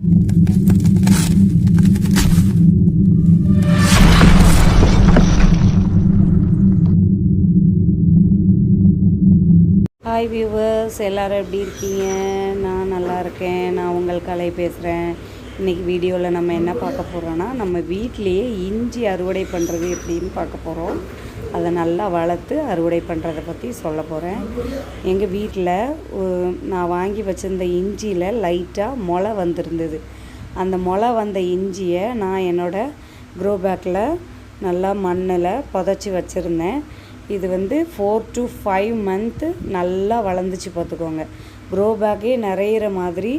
Hi viewers எல்லோரும் எப்படி இருக்கீங்க? நான் நல்லா இருக்கேன். நான் உங்கள் கலை பேசுகிறேன் இன்றைக்கி வீடியோவில் நம்ம என்ன பார்க்க போகிறோன்னா நம்ம வீட்டிலையே இஞ்சி அறுவடை பண்ணுறது எப்படின்னு பார்க்க போகிறோம் அதை நல்லா வளர்த்து அறுவடை பண்ணுறதை பற்றி சொல்ல போகிறேன் எங்கள் வீட்டில் நான் வாங்கி வச்சுருந்த இஞ்சியில் லைட்டாக முளை வந்திருந்தது. அந்த முளை வந்த இஞ்சியை நான் என்னோடய க்ரோ பேக்கில் நல்லா மண்ணில் புதைச்சி வச்சுருந்தேன். இது வந்து ஃபோர் டு ஃபைவ் மந்த்து நல்லா வளர்ந்துச்சு பார்த்துக்கோங்க. க்ரோ பேக்கே நிறையிற மாதிரி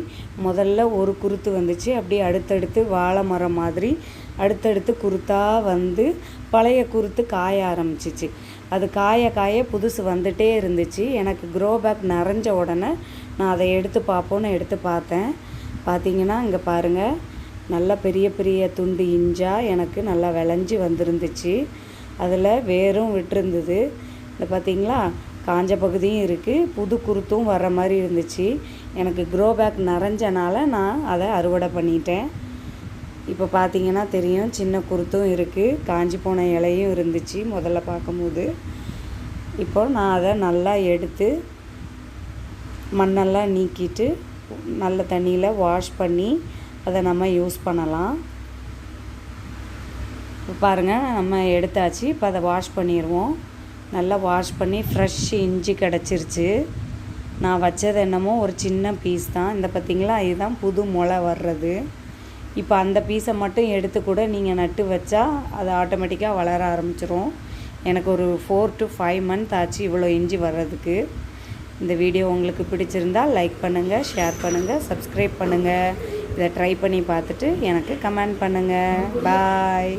முதல்ல ஒரு குருத்து வந்துச்சு. அப்படியே அடுத்தடுத்து வாழை மரம் மாதிரி அடுத்தடுத்து குருத்தாக வந்து பழைய குருத்து காய ஆரம்பிச்சிச்சு. அது காய காய புதுசு வந்துட்டே இருந்துச்சு. எனக்கு க்ரோ பேக் நிறைஞ்ச உடனே நான் அதை எடுத்து பார்ப்போன்னு எடுத்து பார்த்தேன். பார்த்தீங்கன்னா இங்கே பாருங்கள் நல்ல பெரிய பெரிய துண்டு இஞ்சா எனக்கு நல்லா விளைஞ்சி வந்திருந்துச்சு. அதில் வேரும் விட்டுருந்தது. இந்த பார்த்தீங்களா காஞ்ச பகுதியும் இருக்குது புது குருத்தும் வர்ற மாதிரி இருந்துச்சு. எனக்கு க்ரோ பேக் நிறைஞ்சனால நான் அதை அறுவடை பண்ணிட்டேன். இப்போ பார்த்தீங்கன்னா தெரியும் சின்ன குருத்தும் இருக்குது காஞ்சி போன இலையும் இருந்துச்சு முதல்ல பார்க்கும்போது. இப்போ நான் அதை நல்லா எடுத்து மண்ணெல்லாம் நீக்கிட்டு நல்ல தண்ணியில் வாஷ் பண்ணி அதை நம்ம யூஸ் பண்ணலாம். இப்போ பாருங்கள் நம்ம எடுத்தாச்சு. இப்போ அதை வாஷ் பண்ணிடுவோம். நல்லா வாஷ் பண்ணி ஃப்ரெஷ் இஞ்சி கிடச்சிருச்சு. நான் வச்சது என்னமோ ஒரு சின்ன பீஸ் தான். இந்த பார்த்திங்களா இதுதான் புது முளை வர்றது. இப்போ அந்த பீஸை மட்டும் எடுத்து கூட நீங்கள் நட்டு வச்சா அது ஆட்டோமேட்டிக்காக வளர ஆரம்பிச்சிரும். எனக்கு ஒரு ஃபோர் டு ஃபைவ் மந்த் ஆச்சு இவ்வளோ இஞ்சி வர்றதுக்கு. இந்த வீடியோ உங்களுக்கு பிடிச்சிருந்தால் லைக் பண்ணுங்கள் ஷேர் பண்ணுங்கள் சப்ஸ்கிரைப் பண்ணுங்கள் இதை ட்ரை பண்ணி பார்த்துட்டு எனக்கு கமெண்ட் பண்ணுங்கள் பாய்